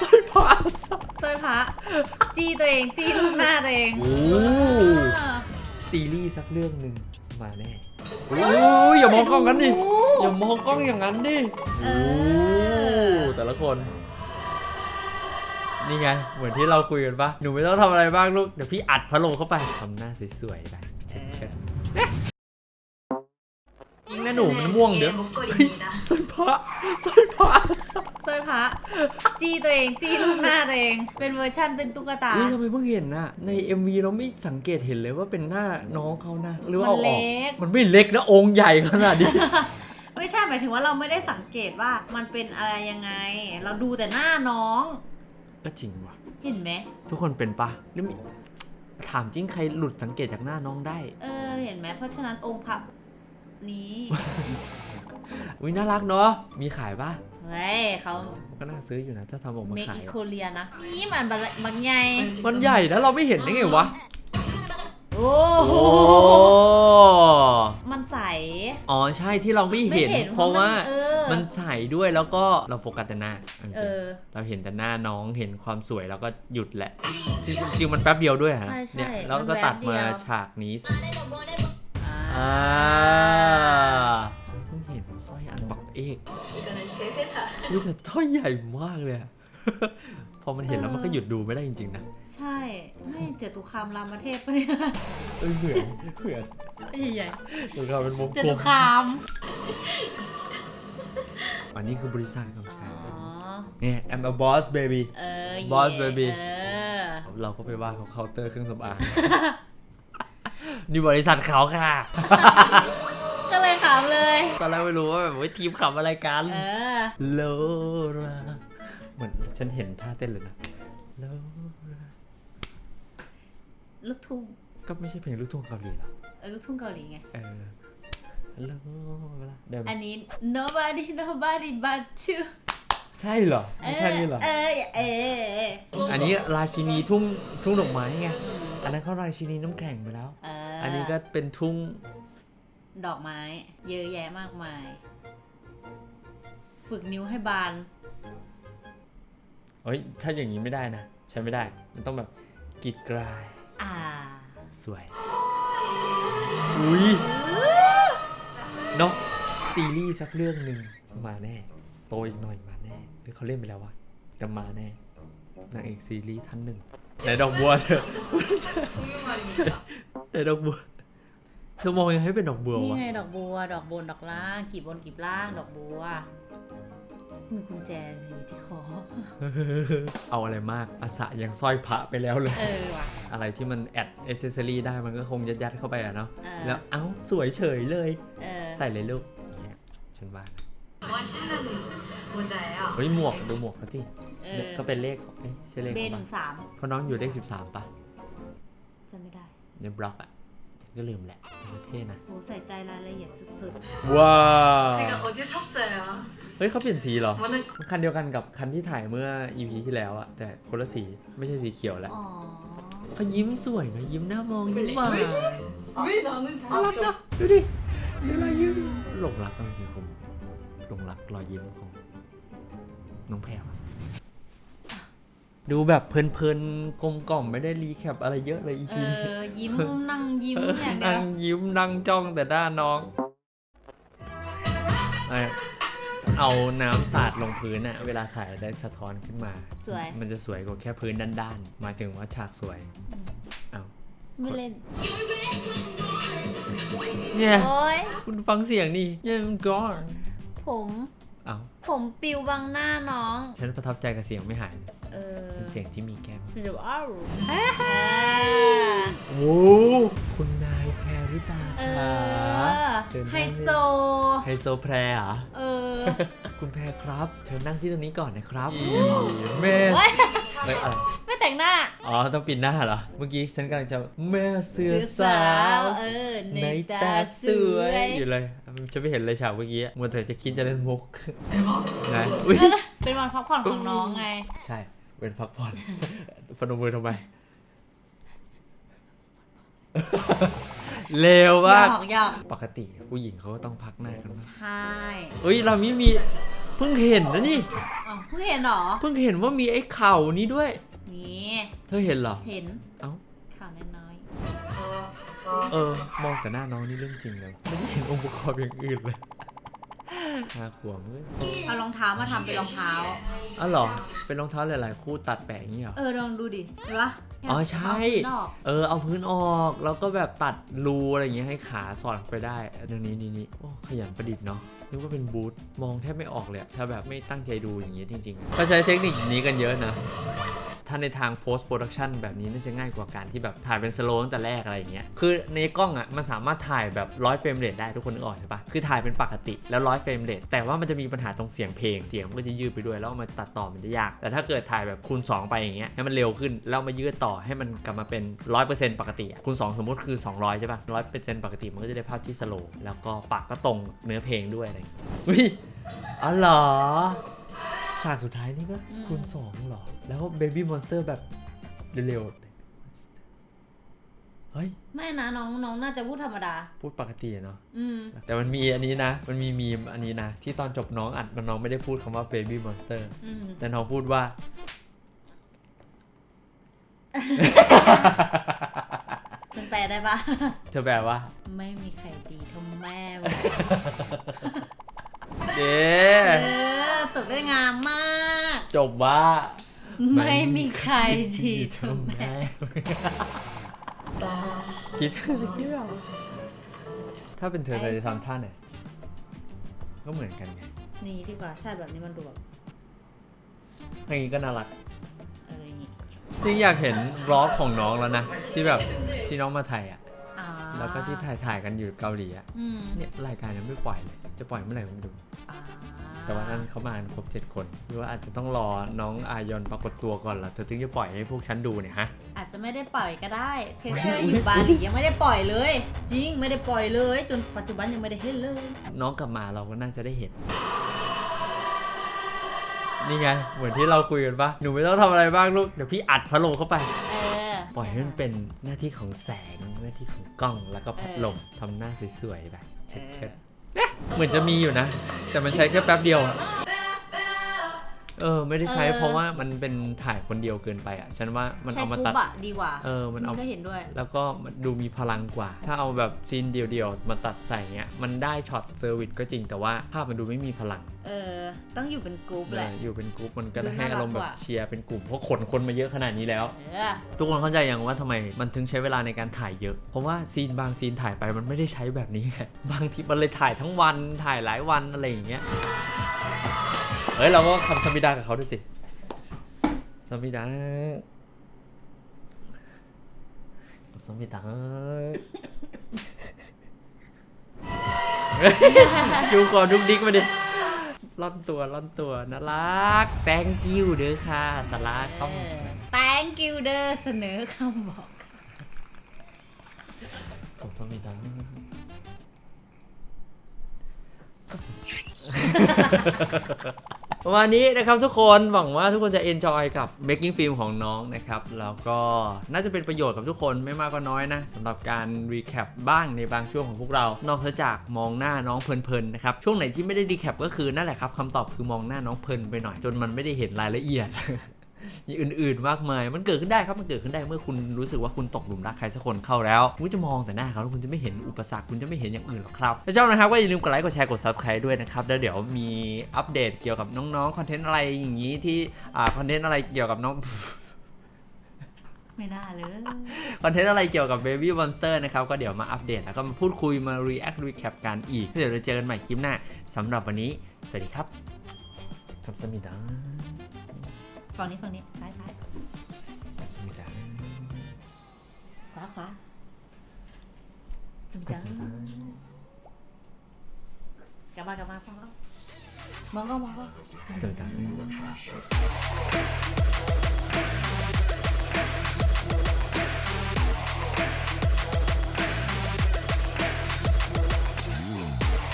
สร้อยพระสร้อยพระจี้ตัวเองจี้รูปหน้าตัวเองโอ้อ่าซีรีส์สักเรื่องหนึ่งมาแน่โอ้ยอย่ามองกล้องกันดิโอ้อย่ามองกล้องอย่างนั้นดิเอโอ้อแต่ละคน นี่ไง เหมือนที่เราคุยกันปะหนูไม่ต้องทำอะไรบ้างลูก เดี๋ยวพี่อัดพัดลมเข้าไปทำหน้าสวยๆไปเช็ดๆ ม่หนูมันม่วงเดี๋ยวสร้อยพระสร้อยพระสร้อยพระจีตัวเองจีรูปหน้าตัวเอง เป็นเวอร์ชั่นเป็นตุ๊กตาเฮ้ยทำไมเพิ่งเห็นน่ะใน MV เราไม่สังเกตเห็นเลยว่าเป็นหน้าน้องเขานะหรือว่าเอาออกมันไม่เล็กนะองค์ใหญ่ขนาดนี้ไม่ใช่หมายถึงว่าเราไม่ได้สังเกตว่ามันเป็นอะไรยังไง เราดูแต่หน้าน้องก็จริงว่ะเห็นไหมทุกคนเป็นปะหรือถามจริงใครหลุดสังเกตจากหน้าน้องได้ เออ เห็นไหมเพราะฉะนั้นองค์พระ นี้ อุ้ยน่ารักเนาะ มีขายปะเฮ้ยเขาก็น่าซื้ออยู่นะ ถ้าทำออกมาเมขาอียโคเรียนะ นี่มันบะบางใหญ่มันใหญ่นะเราไม่เห็นได้ไงวะ โอ้โหโอ้มันใสอ๋อใช่ที่เราไม่เห็นไม่เห็นเพราะว่าเพราะมันเออมันใส่ด้วยแล้วก็เราโฟกัสแต่หน้าเออ เราเห็นแต่หน้าน้องเห็นความสวยแล้วก็หยุดแหละ จริงๆจริงๆมันแป๊บเดียวด้วยฮะใช่ใช่เนี่ยแล้วมันก็ตัดแป๊บเดีมายว ฉากนี้อ่า อ่าเพิ่งเห็นสร้อยอันปักเอกนี่จะต้อยใหญ่มากเลยพอมันเห็นแล้วมันก็หยุดดูไม่ได้จริงๆนะใช่ ไม่เจตุคามรามเทพปะเนี่ยเออเหมือนเหมือนใหญ่เหมืเป็นวงจกตุมคามอันนี้คือบริษัทของฉันอ๋อเนี่ย I'm a boss baby Boss Baby เออ เราก็ไปว่าเขาเคาน์เตอร์เครื่องสำอาง นี่บริษัทเขาค่ะ ก็เลยขำเลย ตอนแรกไม่รู้ว่าแบบว่าทีมขับอะไรกัน เออ โลราเหมือนฉันเห็นท่าเต้นเลยนะโลราลูกทุ่งก็ไม่ใช่เพลงลูกทุ่งเกาหลีหรอ เออลูกทุ่งเกาหลีไง เออโลราเดี๋ยวอันนี้ nobody nobody but you ใช่เหรอเออแค่นี้เหรอเออเอออันนี้ราชินีทุ่งทุ่งดอกไม้ไง อันนั้นเขาราชินีน้ำแข็งไปแล้ว เออ อัอันนี้ก็เป็นทุ่ง ดอกไม้ เยอะแยะมากมาย ฝึกนิ้วให้บานเฮ้ยถ้าอย่างนี้ไม่ได้นะ ใช้ไม่ได้ มันต้องแบบกรีดกราย อ่า สวย อุ้ยเนาะซีรีส์สักเรื่องหนึ่งมาแน่ โตอีกหน่อยมาแน่ หรือเขาเล่นไปแล้ววะแต่มาแน่นางเอกซีรีส์ท่านหนึ่ง ไหนดอกบัวเธอ ไหนดอกบัว เธอมองยังให้เป็นดอกบัว นี่ วะ ไงดอกบัว ดอกบนดอกล่าง กีบบนกีบล่าง ดอกบัว มีกุญแจอยู่ที่คอ เอาอะไรมากอาสะยังสร้อยพระไปแล้วเลย เออว่ะ อะไรที่มันแอดเอเจสซอรี่ได้มันก็คงยัดยัดๆเข้าไปอะเนาะ เออ แล้วเอ้าสวยเฉยเลย เออ ใส่เลยลูกเนี่ยฉันว่า 멋있는 모자예요. เฮ้ยหมวกดูหมวกเขาสิ เอ เนี่ย อ ก็เป็นเลขของเอ้ยใช่เลข เบ ของ ห มั นึ่ น งสาม เพราะน้องอยู่เลข 13ปะ จะไม่ได้ ในบล็อกอะฉันก็ลืมแหละเออเท่นะ โหใส่ใจรายละเอียดสุด ว้าว 제가 어제 샀어요. เฮ้ยเขาเปลี่ยนสีเหรอ 오늘 คันเดียวกันกับคันที่ถ่ายเมื่อ EP ที่แล้วอะแต่คนละสีไม่ใช่สีเขียวแล้ว ๆ อ๋อ เขายิ้มสวยนะยิ้มหน้ามองยิ้มหวาน 왜 나는 น่ารักนะดูดิเวลายิ้มหลงรักจริงๆผมหลงรักรอยยิ้มของน้องแพรวอะ ดูแบบเพลินๆกลมกล่อมไม่ได้รีแคปอะไรเยอะเลย EP เอนี้อยิ้มนั่งยิ้มอย่างเดียนั่วงยิ้มนั่งจ้องแต่หน้าน้องไอ้เอาน้ำสาดลงพื้นอะเวลาถ่ายได้สะท้อนขึ้นมา สวยมันจะสวยกว่าแค่พื้นด้านๆหมายถึงว่าฉากสวยเอาไม่เล่นเนี่ย โอ้ยคุณฟังเสียงนี่เนี่ยมันก่อนผม เอาผมปิวบังหน้าน้อง ฉันประทับใจกับเสียงไม่หายเออเป็นเสียงที่มีแก้มหรืออ้าวโอ้คุณนายแพรริตาเอค่ะอเดินไฮทางโซ ไฮโซแพรเหรอเออ คุณแพรครับ เชิญนั่งที่ตรงนี้ก่อนนะครับแม่เฮ้ยอะไรไม่ แต่งหน้า อ๋อ ต้องปิดหน้าเหรอ เมื่อกี้ฉันกำลังจะแม่เสือสาวเออในในตาตาสสววยยอยู่เลยจะไม่เห็นเลยฉากเมื่อกี้มัวแต่จะคิดจะเล่นมุกนะอุ้ยเป็นวันพักผ่อนของน้องไง ใช่เป็นพักผ่อนพนมมือทำไมเร็วหยมากอกหยอกปกติผู้หญิงเขาก็ต้องพักหน้ากันบ้างใช่เอ้ยเรามีมีเพิ่งเห็นนะนี่อ๋อเพิ่งเห็นเหรอ เพิ่งเห็นว่ามีไอ้เข่านี้ด้วย นี่เธอเห็นเหรอ เห็นเอ้า ข่าวน้อยเออ มองแต่หน้าน้องนี่เรื่องจริงเลยวะไม่ได้เห็นองค์ประกอบอย่างอื่นเลยน่าขวงเลยๆเอารองเท้ามาทำเป็นรองเท้า อ๋อเหรอ เป็นรองเท้าหลายๆ คู่ตัดแปะอย่างนี้เหรอ เออลองดูดิเห็นปะอ๋อใช่เอาพื้นออกเออ เอาพื้นออก แล้วก็แบบตัดรูอะไรอย่างเงี้ยให้ขาสอดไปได้ตรงนี้นี่นี่โอ้ขยันประดิษฐ์เนาะนึกว่าเป็นบูธมองแทบไม่ออกเลยอะถ้าแบบไม่ตั้งใจดูอย่างเงี้ยจริงๆเขาใช้เทคนิคนี้กันเยอะนะ ถ้าในทาง post production แบบนี้น่าจะง่ายกว่าการที่แบบถ่ายเป็นสโลตั้งแต่แรกอะไรอย่างเงี้ย คือในกล้องอะมันสามารถถ่ายแบบร้อยเฟรมเรทได้ทุกคนนึกออกใช่ปะคือถ่ายเป็นปกติแล้วร้อยเฟรมเรทแต่ว่ามันจะมีปัญหาตรงเสียงเพลง เสียงมันก็จะยืดไปด้วยแล้วมาตัดต่อมันจะยาก แต่ถ้าเกิดถ่ายแบบคูณ 2 ไปอย่างเงี้ยให้มันเร็วขึ้นแล้วมายืดต่อให้มันกลับมาเป็น 100%ปกติคูณ 2 สมมติคือ 200 ใช่ปะ100%ปกติมันก็จะได้ภาพที่สโลแล้วก็ปากก็ตรงเนื้อเพลงด้วยอะไรอย่างเงี้ยอุ้ยอ๋อเหรอ ฉากสุดท้ายนี่ก็คูณ2เหรอ แล้ว Baby Monster แบบเร็วๆ เฮ้ย ไม่นะน้องน้องน่าจะพูดธรรมดา พูดปกติอะเนาะ อืม แต่มันมีอันนี้นะ มันมีมีมอันนี้นะ ที่ตอนจบน้องอัดมันน้องไม่ได้พูดคำว่า Baby Monster อืม แต่น้องพูดว่า ฉันแปลได้ปะ จะแบบว่า ไม่มีใครดีเท่าแม่มึงเย้เออ จบได้งามมาก จบว่า ไม่มีใครดีเท่าแม่คิดคิดเอาถ้าเป็นเธอเธอจะทำท่าไหนก็เหมือนกันไงนี่ดีกว่าใช่แบบนี้มันดูแบบอย่างนี้ก็น่ารักเอออย่างงี้จริงอยากเห็นบล็อกของน้องแล้วนะ ที่แบบที่น้องมาไทยอะอ่าแล้วก็ที่ถ่ายถ่ายกันอยู่เกาหลีอะอืมเนี่ยรายการยังไม่ปล่อยเลย จะปล่อยเมื่อไหร่ก็ไม่รู้อ่า แต่ว่านั้นเขามากันครบเจ็ดคนหรือว่าอาจจะต้องรอน้องอายอนปรากฏตัวก่อนล่ะเธอถึงจะปล่อยให้พวกฉันดูเนี่ยฮะ อาจจะไม่ได้ปล่อยก็ได้เทเชอร์อยู่บาหลียังไม่ได้ปล่อยเลย จริงไม่ได้ปล่อยเลย จนปัจจุบันยังไม่ได้เห็นเลย น้องกลับมาเราก็น่าจะได้เห็น นี่ไง เหมือนที่เราคุยกันปะหนูไม่ต้องทำอะไรบ้างลูก เดี๋ยวพี่อัดพัดลมเข้าไป เออ ปล่อยให้มันเป็นหน้าที่ของแสงหน้าที่ของกล้องแล้วก็พัดลมทำหน้าสวยๆไปเชิดๆ เหมือนจะมีอยู่นะ แต่มันใช้แค่แป๊บเดียวอะ เออไม่ได้ใช้เพราะว่ามันเป็นถ่ายคนเดียวเกินไปอะฉันว่ามันใช้เอามากรุ๊ตัด ปอะดีกว่าเออมันเอาได้เห็นด้วย แล้วก็มันดูมีพลังกว่า ถ้าเอาแบบซีนเดียวๆ มาตัดใส่เงี้ยมันได้ช็อตเซอร์วิสก็จริงแต่ว่าภาพมันดูไม่มีพลังเออ ต้องอยู่เป็นกรุ๊ปแหละ เอออยู่เป็นกรุ๊ปมันก็ดูได้ให้อารมณ์น่ารักแบบกว่า เชียร์เป็นกลุ่มเพราะขนคนมาเยอะขนาดนี้แล้ว เออ ทุกคนเข้าใจยังว่าทำไมมันถึงใช้เวลาในการถ่ายเยอะ เพราะว่าซีนบางซีนถ่ายไปมันไม่ได้ใช้แบบนี้ไงบางทีมันเลยถ่ายทั้งวันถ่ายหลายวันอะไรอย่างเงี้ย เฮ้ยเราก็คำสมิดากับเขาด้วยสิสมิดาสมิดาดูความดุกดิกมาดิล่อนตัวล่อนตัวน่ารัก thank you เด้อค่ะสาระเข้าเอมาอ thank you เด้อเสนอคำบอกผมต้องมีตังค์ ประมาณนี้นะครับทุกคนหวังว่าทุกคนจะ enjoy กับ making film ของน้องนะครับ แล้วก็น่าจะเป็นประโยชน์กับทุกคนไม่มากก็น้อยนะสำหรับการ recap บ้างในบางช่วงของพวกเรา นอกจากมองหน้าน้องเพลินๆนะครับ ช่วงไหนที่ไม่ได้ recap ก็คือนั่นแหละครับคำตอบคือมองหน้าน้องเพลินไปหน่อย จนมันไม่ได้เห็นรายละเอียด อย่างอื่นๆมากมาย มันเกิดขึ้นได้ครับ มันเกิดขึ้นได้เมื่อคุณรู้สึกว่าคุณตกหลุมรักใครสักคนเข้าแล้ว คุณจะมองแต่หน้าเขาแล้วคุณจะไม่เห็นอุปสรรค คุณจะไม่เห็นอย่างอื่นหรอกครับถ้าชอบนะครับก็อย่าลืมกดไลค์ กดแชร์ กด subscribe ด้วยนะครับ แล้วเดี๋ยวมีอัปเดตเกี่ยวกับน้องๆ คอนเทนต์อะไรอย่างนี้ที่ อ่า คอนเทนต์อะไรเกี่ยวกับน้อง ไม่น่าเลย คอนเทนต์อะไรเกี่ยวกับ Baby Monster นะครับ ก็เดี๋ยวมาอัปเดตแล้วก็มาพูดคุยมา react recap กันอีกเดี๋ยวเราเจอกันใหม่คลิปหน้าสำหรับวันนี้ สวัสดีครับคำสมิดา ฝั่งนี้ฝั่งนี้ซ้ายซ้ายสมิดาขวาขวาสมิดากลับมากลับมาฟังแล้วมองก็มองก็สมิดา